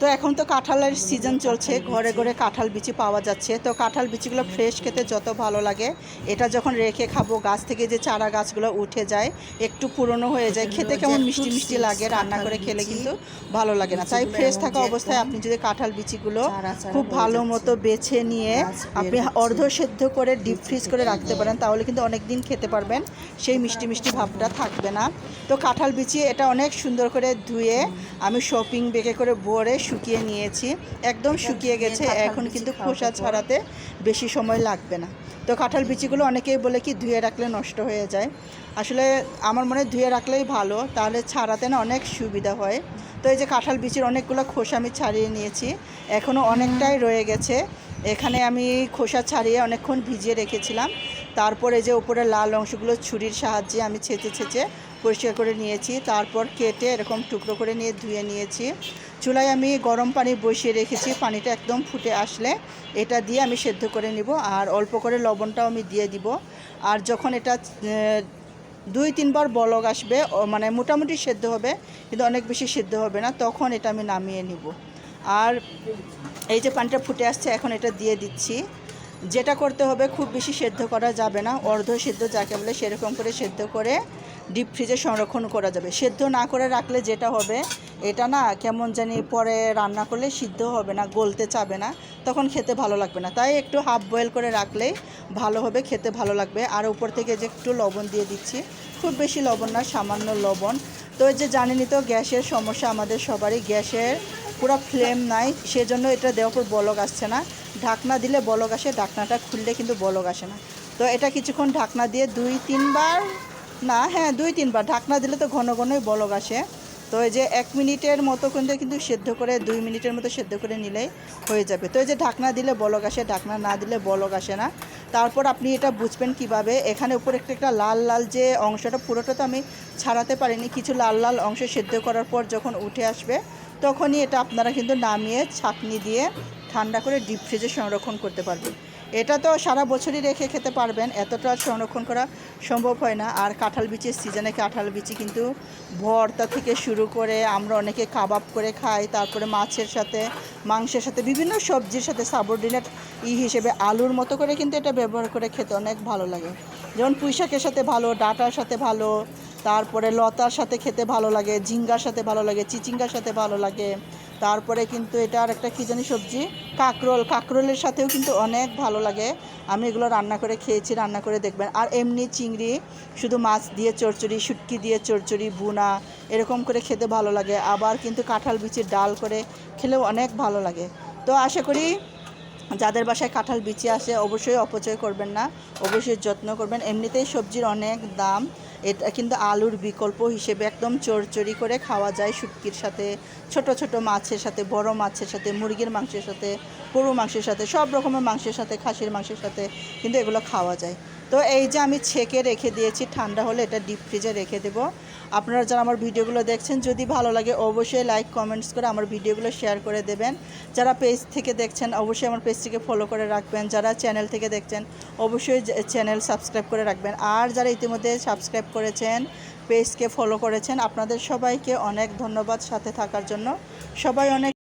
তো এখন তো কাঁঠালের সিজন চলছে ঘরে ঘরে কাঁঠাল বিচি পাওয়া যাচ্ছে। তো কাঁঠাল বিচিগুলো ফ্রেশ খেতে যত ভালো লাগে এটা যখন রেখে খাব গাছ থেকে যে চারা গাছগুলো উঠে যায় একটু পুরনো হয়ে যায় খেতে কেমন মিষ্টি মিষ্টি লাগে রান্না করে খেলে কিন্তু ভালো লাগে না। তাই ফ্রেশ থাকা অবস্থায় আপনি যদি কাঁঠাল বিচিগুলো খুব ভালো মতো বেছে নিয়ে আপনি অর্ধ সেদ্ধ করে ডিপ ফ্রিজ করে রাখতে পারেন তাহলে কিন্তু অনেক দিন খেতে পারবেন সেই মিষ্টি মিষ্টি ভাবটা থাকবে না। তো কাঁঠাল বিচি এটা অনেক সুন্দর করে ধুয়ে আমি শপিং বেগে করে ভরে শুকিয়ে নিয়েছি। একদম শুকিয়ে গেছে। এখন কিন্তু খোসা ছাড়াতে বেশি সময় লাগবে না। তো কাঁঠাল বিচিগুলো অনেকেই বলে কি ধুয়ে রাখলে নষ্ট হয়ে যায়। আসলে আমার মনে হয় ধুয়ে রাখলেই ভালো তাহলে ছাড়াতে না অনেক সুবিধা হয়। তো এই যে কাঁঠাল বিচির অনেকগুলো খোসা আমি ছাড়িয়ে নিয়েছি এখনও অনেকটাই রয়ে গেছে। এখানে আমি খোসা ছাড়িয়ে অনেকক্ষণ ভিজিয়ে রেখেছিলাম। তারপরে যে উপরে লাল অংশগুলো ছুরির সাহায্যে আমি ছেঁচে ছেঁচে পরিষ্কার করে নিয়েছি। তারপর কেটে এরকম টুকরো করে নিয়ে ধুয়ে নিয়েছি। চুলায় আমি গরম পানি বসিয়ে রেখেছি, পানিটা একদম ফুটে আসলে। এটা দিয়ে আমি সেদ্ধ করে নিব আর অল্প করে লবণটাও আমি দিয়ে দিব। আর যখন এটা দুই তিনবার বলক আসবে মানে মোটামুটি সেদ্ধ হবে, কিন্তু অনেক বেশি সেদ্ধ হবে না, তখন এটা আমি নামিয়ে নিব। আর এই যে পানিটা ফুটে আসছে, এখন এটা দিয়ে দিচ্ছি। যেটা করতে হবে খুব বেশি সেদ্ধ করা যাবে না, অর্ধ সেদ্ধ যাকে বলে সেরকম করে সেদ্ধ করে ডিপ ফ্রিজে সংরক্ষণ করা যাবে। সেদ্ধ না করে রাখলে যেটা হবে, এটা না কেমন জানি পরে রান্না করলে সিদ্ধ হবে না, গলতে চাবে না, তখন খেতে ভালো লাগবে না। তাই একটু হাফ বয়েল করে রাখলেই ভালো হবে, খেতে ভালো লাগবে। আর উপর থেকে যে একটু লবণ দিয়ে দিচ্ছি, খুব বেশি লবণ না, সামান্য লবণ। তো যে জানেনই তো, গ্যাসের সমস্যা আমাদের সবারই। গ্যাসের পুরো ফ্লেম নাই, সেজন্য এটা দেওয়ার পর বলক আসছে না। ঢাকনা দিলে বলক আসে, ঢাকনাটা খুললে কিন্তু বলক আসে না। তো এটা কিছুক্ষণ ঢাকনা দিয়ে দুই, তিনবার, না হ্যাঁ দুই, তিনবার, ঢাকনা দিলে তো ঘন ঘনই বলক আসে। তো এই যে এক মিনিটের মতো কিন্তু কিন্তু সেদ্ধ করে, দুই মিনিটের মতো সেদ্ধ করে নিলেই হয়ে যাবে। তো এই যে ঢাকনা দিলে বলক আসে, ঢাকনা না দিলে বলক আসে না। তারপর আপনি এটা বুঝবেন কীভাবে? এখানে উপরে একটা একটা লাল লাল যে অংশটা, পুরোটা তো আমি ছাড়াতে পারিনি। কিছু লাল লাল অংশ সেদ্ধ করার পর যখন উঠে আসবে তখনই এটা আপনারা কিন্তু নামিয়ে ছাঁকনি দিয়ে ঠান্ডা করে ডিপ ফ্রিজে সংরক্ষণ করতে পারবেন। এটা তো সারা বছরই রেখে খেতে পারবেন, এতটা সংরক্ষণ করা সম্ভব হয় না। আর কাঁঠাল বিচির সিজনে কাঁঠাল বিচি কিন্তু ভর্তা থেকে শুরু করে আমরা অনেকে কাবাব করে খাই, তারপরে মাছের সাথে, মাংসের সাথে, বিভিন্ন সবজির সাথে সাবর্ডিনেট ই হিসেবে আলুর মতো করে কিন্তু এটা ব্যবহার করে খেতে অনেক ভালো লাগে। যেমন পুঁইশাকের সাথে ভালো, ডাটার সাথে ভালো তারপরে লতার সাথে খেতে ভালো লাগে, ঝিঙ্গার সাথে ভালো লাগে, চিচিঙ্গার সাথে ভালো লাগে। তারপরে কিন্তু এটা আর একটা কী জানি সবজি? কাকরোল। কাকরোলের সাথেও কিন্তু অনেক ভালো লাগে। আমি এগুলো রান্না করে খেয়েছি, রান্না করে দেখবেন। আর এমনি চিংড়ি, শুধু মাছ দিয়ে চচ্চড়ি শুটকি দিয়ে চচ্চড়ি বুনা এরকম করে খেতে ভালো লাগে। আবার কিন্তু কাঁঠাল বিচির ডাল করে খেলেও অনেক ভালো লাগে। তো আশা করি যাদের বাসায় কাঁঠাল বিচি আসে অবশ্যই অপচয় করবেন না। অবশ্যই যত্ন করবেন। এমনিতেই সবজির অনেক দাম। এটা কিন্তু আলুর বিকল্প হিসেবে একদম চড়চড়ি করে খাওয়া যায় শুটকির সাথে, ছোট ছোট মাছের সাথে, বড় মাছের সাথে, মুরগির মাংসের সাথে গরু মাংসের সাথে, সব রকমের মাংসের সাথে, খাসির মাংসের সাথে কিন্তু এগুলো খাওয়া যায়। তো এই যে আমি ছেঁকে রেখে দিয়েছি, ঠান্ডা হলে এটা ডিপ ফ্রিজে রেখে দেবো। আপনারা যারা আমার ভিডিওগুলো দেখছেন, যদি ভালো লাগে অবশ্যই লাইক কমেন্টস করে আমার ভিডিওগুলো শেয়ার করে দেবেন। যারা পেজ থেকে দেখছেন, অবশ্যই আমার পেজটিকে ফলো করে রাখবেন। যারা চ্যানেল থেকে দেখছেন, অবশ্যই চ্যানেল সাবস্ক্রাইব করে রাখবেন। আর যারা ইতিমধ্যে সাবস্ক্রাইব করেছেন পেজকে ফলো করেছেন। আপনাদের সবাইকে অনেক ধন্যবাদ সাথে থাকার জন্য। সবাই অনেক